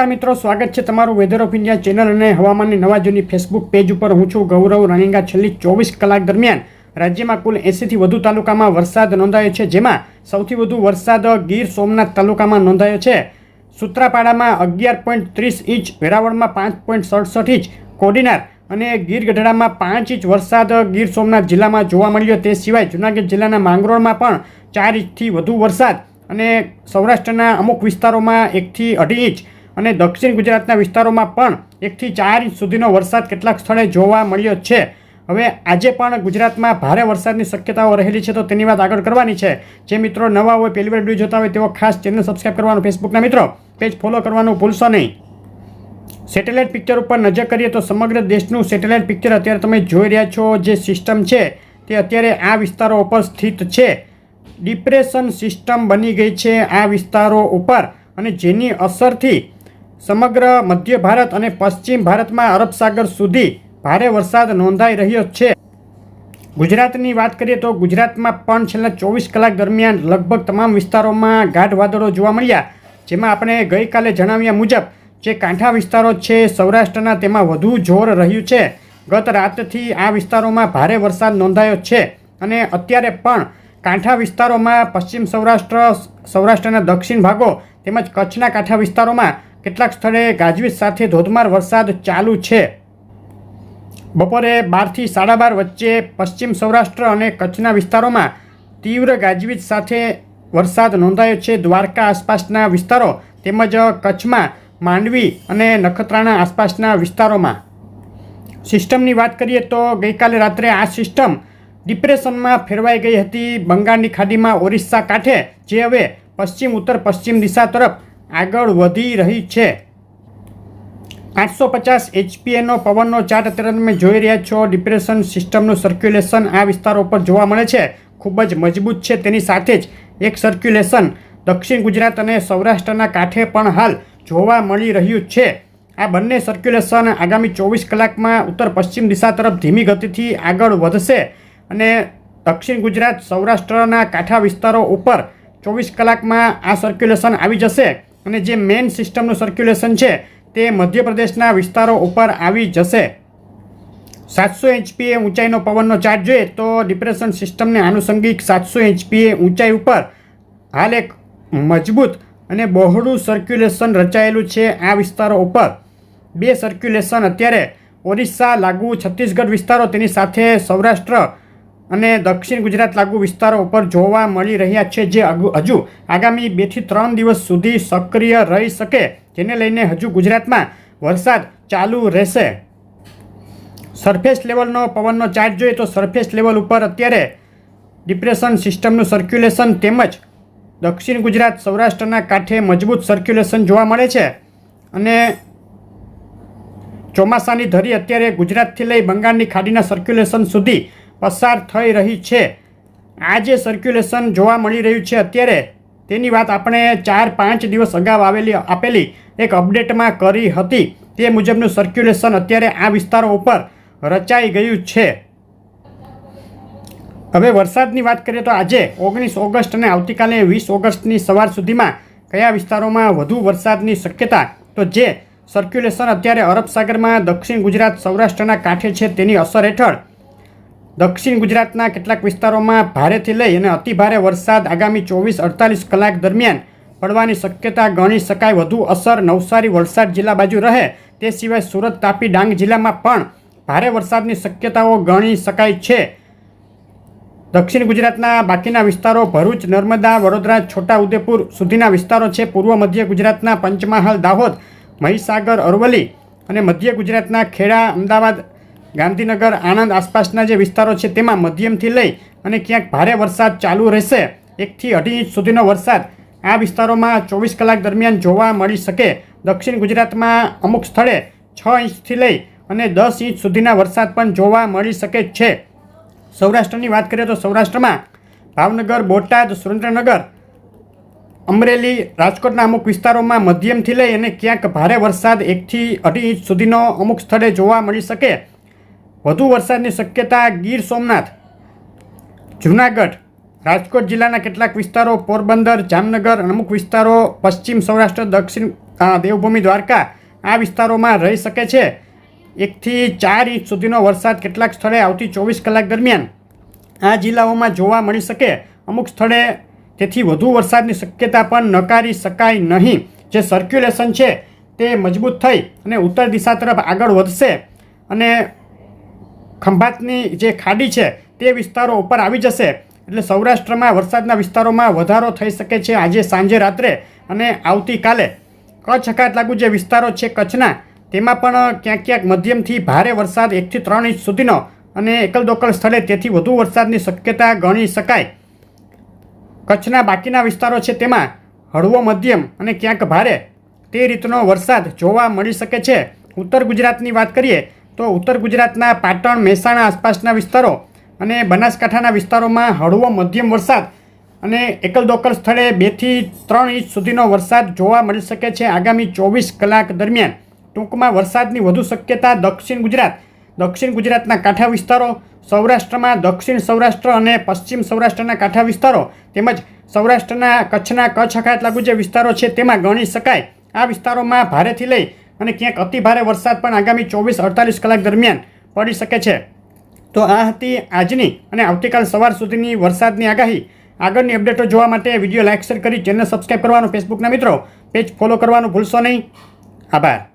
મિત્રો, સ્વાગત છે તમારું વેધર ઓફ ઇન્ડિયા ચેનલ અને હવામાનની નવા જૂની ફેસબુક પેજ ઉપર. હું છું ગૌરવ રાણીંગા. છેલ્લી ચોવીસ કલાક દરમિયાન રાજ્યમાં કુલ એંસીથી વધુ તાલુકામાં વરસાદ નોંધાયો છે, જેમાં સૌથી વધુ વરસાદ ગીર સોમનાથ તાલુકામાં નોંધાયો છે. સુત્રાપાડામાં અગિયાર પોઈન્ટ ત્રીસ ઇંચ, વેરાવળમાં પાંચ પોઈન્ટ સડસઠ ઇંચ, કોડીનાર અને ગીર ગઢડામાં પાંચ ઇંચ વરસાદ ગીર સોમનાથ જિલ્લામાં જોવા મળ્યો. તે સિવાય જૂનાગઢ જિલ્લાના માંગરોળમાં પણ ચાર ઇંચથી વધુ વરસાદ અને સૌરાષ્ટ્રના અમુક વિસ્તારોમાં એકથી અઢી ઇંચ અને દક્ષિણ ગુજરાતના વિસ્તારોમાં પણ એકથી ચાર ઇંચ સુધીનો વરસાદ કેટલાક સ્થળે જોવા મળ્યો છે. હવે આજે પણ ગુજરાતમાં ભારે વરસાદની શક્યતાઓ રહેલી છે તો તેની વાત આગળ કરવાની છે. જે મિત્રો નવા હોય, પહેલી વાર વીડિયો જોતા હોય તેઓ ખાસ ચેનલ સબસ્ક્રાઈબ કરવાનું ફેસબુકના મિત્રો પેજ ફોલો કરવાનું ભૂલશો નહીં. સેટેલાઇટ પિક્ચર ઉપર નજર કરીએ તો સમગ્ર દેશનું સેટેલાઇટ પિક્ચર અત્યારે તમે જોઈ રહ્યા છો જે સિસ્ટમ છે તે અત્યારે આ વિસ્તારો ઉપર સ્થિત છે. ડિપ્રેશન સિસ્ટમ બની ગઈ છે આ વિસ્તારો ઉપર અને જેની અસરથી સમગ્ર મધ્ય ભારત અને પશ્ચિમ ભારતમાં અરબ સાગર સુધી ભારે વરસાદ નોંધાઈ રહ્યો છે. ગુજરાતની વાત કરીએ તો ગુજરાતમાં પણ છેલ્લા ચોવીસ કલાક દરમિયાન લગભગ તમામ વિસ્તારોમાં ગાઢ વાદળો જોવા મળ્યા, જેમાં આપણે ગઈકાલે જણાવ્યા મુજબ જે કાંઠા વિસ્તારો છે સૌરાષ્ટ્રના તેમાં વધુ જોર રહ્યું છે. ગત રાતથી આ વિસ્તારોમાં ભારે વરસાદ નોંધાયો છે અને અત્યારે પણ કાંઠા વિસ્તારોમાં પશ્ચિમ સૌરાષ્ટ્ર, સૌરાષ્ટ્રના દક્ષિણ ભાગો તેમજ કચ્છના કાંઠા વિસ્તારોમાં કેટલાક સ્થળે ગાજવીજ સાથે ધોધમાર વરસાદ ચાલુ છે. બપોરે બારથી સાડા બાર વચ્ચે પશ્ચિમ સૌરાષ્ટ્ર અને કચ્છના વિસ્તારોમાં તીવ્ર ગાજવીજ સાથે વરસાદ નોંધાયો છે. દ્વારકા આસપાસના વિસ્તારો તેમજ કચ્છમાં માંડવી અને નખત્રાણા આસપાસના વિસ્તારોમાં. સિસ્ટમની વાત કરીએ તો ગઈકાલે રાત્રે આ સિસ્ટમ ડિપ્રેશનમાં ફેરવાઈ ગઈ હતી. બંગાળની ખાડીમાં ઓરિસ્સા કાંઠે, જે હવે પશ્ચિમ ઉત્તર પશ્ચિમ દિશા તરફ આગળ વધી રહી છે. આઠસો પચાસ એચપીએનો પવનનો ચાર્ટ અત્યારે તમે જોઈ રહ્યા છો. ડિપ્રેશન સિસ્ટમનું સર્ક્યુલેશન આ વિસ્તારો પર જોવા મળે છે. ખૂબ જ મજબૂત છે તેની સાથે જ એક સર્ક્યુલેશન દક્ષિણ ગુજરાત અને સૌરાષ્ટ્રના કાંઠે પણ હાલ જોવા મળી રહ્યું છે. આ બંને સર્ક્યુલેશન આગામી ચોવીસ કલાકમાં ઉત્તર પશ્ચિમ દિશા તરફ ધીમી ગતિથી આગળ વધશે અને દક્ષિણ ગુજરાત સૌરાષ્ટ્રના કાંઠા વિસ્તારો ઉપર ચોવીસ કલાકમાં આ સર્ક્યુલેશન આવી જશે. અને જે મેઇન સિસ્ટમનું સર્ક્યુલેશન છે, તે મધ્યપ્રદેશના વિસ્તારો ઉપર આવી જશે. સાતસો એચપીએ ઊંચાઈનો પવનનો ચાર્જ જોઈએ તો ડિપ્રેશન સિસ્ટમને આનુષંગિક સાતસો એચપીએ ઊંચાઈ ઉપર હાલ એક મજબૂત અને બહોળું સર્ક્યુલેશન રચાયેલું છે આ વિસ્તારો ઉપર. બે સર્ક્યુલેશન અત્યારે ઓરિસ્સા, લાગુ, છત્તીસગઢ વિસ્તારો તેની સાથે સૌરાષ્ટ્ર અને દક્ષિણ ગુજરાત લાગુ વિસ્તારો ઉપર જોવા મળી રહ્યા છે જે હજુ આગામી બેથી ત્રણ દિવસ સુધી સક્રિય રહી શકે જેને લઈને હજુ ગુજરાતમાં વરસાદ ચાલુ રહેશે. સરફેસ લેવલનો પવનનો ચાર્જ જોઈએ તો સરફેસ લેવલ ઉપર અત્યારે ડિપ્રેશન સિસ્ટમનું સર્ક્યુલેશન તેમજ દક્ષિણ ગુજરાત સૌરાષ્ટ્રના કાંઠે મજબૂત સર્ક્યુલેશન જોવા મળે છે. અને ચોમાસાની ધરી અત્યારે ગુજરાતથી લઈ બંગાળની ખાડીના સર્ક્યુલેશન સુધી પસાર થઈ રહી છે. આ જે સર્ક્યુલેશન જોવા મળી રહ્યું છે અત્યારે. તેની વાત આપણે ચાર પાંચ દિવસ અગાઉ આવેલી, આપેલી એક અપડેટમાં કરી હતી. તે મુજબનું સર્ક્યુલેશન અત્યારે આ વિસ્તારો ઉપર રચાઈ ગયું છે. હવે વરસાદની વાત કરીએ તો આજે ઓગણીસ ઓગસ્ટ અને આવતીકાલે વીસ ઓગસ્ટની સવાર સુધીમાં કયા વિસ્તારોમાં વધુ વરસાદની શક્યતા? તો જે સર્ક્યુલેશન અત્યારે અરબ સાગરમાં દક્ષિણ ગુજરાત, સૌરાષ્ટ્રના કાંઠે છે તેની અસર હેઠળ દક્ષિણ ગુજરાતના કેટલાક વિસ્તારોમાં ભારેથી લઈ અને અતિભારે વરસાદ આગામી ચોવીસ અડતાલીસ કલાક દરમિયાન પડવાની શક્યતા ગણી શકાય. વધુ અસર નવસારી વલસાડ જિલ્લા બાજુ રહે તે સિવાય સુરત, તાપી, ડાંગ જિલ્લામાં પણ ભારે વરસાદની શક્યતાઓ ગણી શકાય છે. દક્ષિણ ગુજરાતના બાકીના વિસ્તારો ભરૂચ, નર્મદા, વડોદરા, છોટાઉદેપુર સુધીના વિસ્તારો છે. પૂર્વ મધ્ય ગુજરાતના પંચમહાલ, દાહોદ, મહીસાગર, અરવલ્લી અને મધ્ય ગુજરાતના ખેડા, અમદાવાદ ગાંધીનગર આણંદ આસપાસના જે વિસ્તારો છે તેમાં મધ્યમથી લઈ અને ક્યાંક ભારે વરસાદ ચાલુ રહેશે. એકથી અઢી ઇંચ સુધીનો વરસાદ આ વિસ્તારોમાં ચોવીસ કલાક દરમિયાન જોવા મળી શકે. દક્ષિણ ગુજરાતમાં અમુક સ્થળે છ ઇંચથી લઈ અને દસ ઇંચ સુધીના વરસાદ પણ જોવા મળી શકે છે. સૌરાષ્ટ્રની વાત કરીએ તો સૌરાષ્ટ્રમાં ભાવનગર, બોટાદ, સુરેન્દ્રનગર, અમરેલી, રાજકોટના અમુક વિસ્તારોમાં મધ્યમથી લઈ અને ક્યાંક ભારે વરસાદ એકથી અઢી ઇંચ સુધીનો અમુક સ્થળે જોવા મળી શકે. વધુ વરસાદની શક્યતા ગીર સોમનાથ, જૂનાગઢ, રાજકોટ જિલ્લાના કેટલાક વિસ્તારો, પોરબંદર, જામનગર અમુક વિસ્તારો પશ્ચિમ સૌરાષ્ટ્ર, દક્ષિણ દેવભૂમિ, દ્વારકા આ વિસ્તારોમાં રહી શકે છે. એકથી ચાર ઇંચ સુધીનો વરસાદ કેટલાક સ્થળે આવતી ચોવીસ કલાક દરમિયાન આ જિલ્લાઓમાં જોવા મળી શકે. અમુક સ્થળે તેથી વધુ વરસાદની શક્યતા પણ નકારી શકાય નહીં. જે સર્ક્યુલેશન છે તે મજબૂત થઈ અને ઉત્તર દિશા તરફ આગળ વધશે અને ખંભાતની જે ખાડી છે, તે વિસ્તારો ઉપર આવી જશે. એટલે સૌરાષ્ટ્રમાં, વરસાદના વિસ્તારોમાં વધારો થઈ શકે છે આજે સાંજે રાત્રે અને આવતીકાલે. કચ્છ લાગુ જે વિસ્તારો છે કચ્છના, તેમાં પણ ક્યાંક ક્યાંક મધ્યમથી ભારે વરસાદ એકથી ત્રણ ઇંચ સુધીનો અને એકલ દોકલ સ્થળે તેથી વધુ વરસાદની શક્યતા ગણી શકાય. કચ્છના બાકીના વિસ્તારો છે તેમાં હળવો મધ્યમ અને ક્યાંક ભારે. તે રીતનો વરસાદ જોવા મળી શકે છે. ઉત્તર ગુજરાતની વાત કરીએ તો ઉત્તર ગુજરાતના પાટણ, મહેસાણા આસપાસના વિસ્તારો અને બનાસકાંઠાના વિસ્તારોમાં હળવો મધ્યમ વરસાદ અને એકલ દોકલ સ્થળે બેથી ત્રણ ઇંચ સુધીનો વરસાદ જોવા મળી શકે છે આગામી ચોવીસ કલાક દરમિયાન. ટૂંકમાં વરસાદની વધુ શક્યતા દક્ષિણ ગુજરાત, દક્ષિણ ગુજરાતના કાંઠા વિસ્તારો, સૌરાષ્ટ્રમાં દક્ષિણ સૌરાષ્ટ્ર અને પશ્ચિમ સૌરાષ્ટ્રના કાંઠા વિસ્તારો તેમજ સૌરાષ્ટ્રના કચ્છના કચ્છ અખાત લાગુ જે વિસ્તારો છે તેમાં ગણી શકાય. આ વિસ્તારોમાં ભારેથી લઈ અને ક્યાંક અતિ ભારે વરસાદ પણ આગામી ચોવીસ અડતાલીસ કલાક દરમિયાન પડી શકે છે. તો આ હતી આજની અને આવતીકાલ સવાર સુધીની વરસાદની આગાહી. આગળની અપડેટો જોવા માટે વીડિયો લાઇક, શેર કરી ચેનલ સબસ્ક્રાઈબ કરવાનું, ફેસબુકના મિત્રો, પેજ ફોલો કરવાનું ભૂલશો નહીં. આભાર.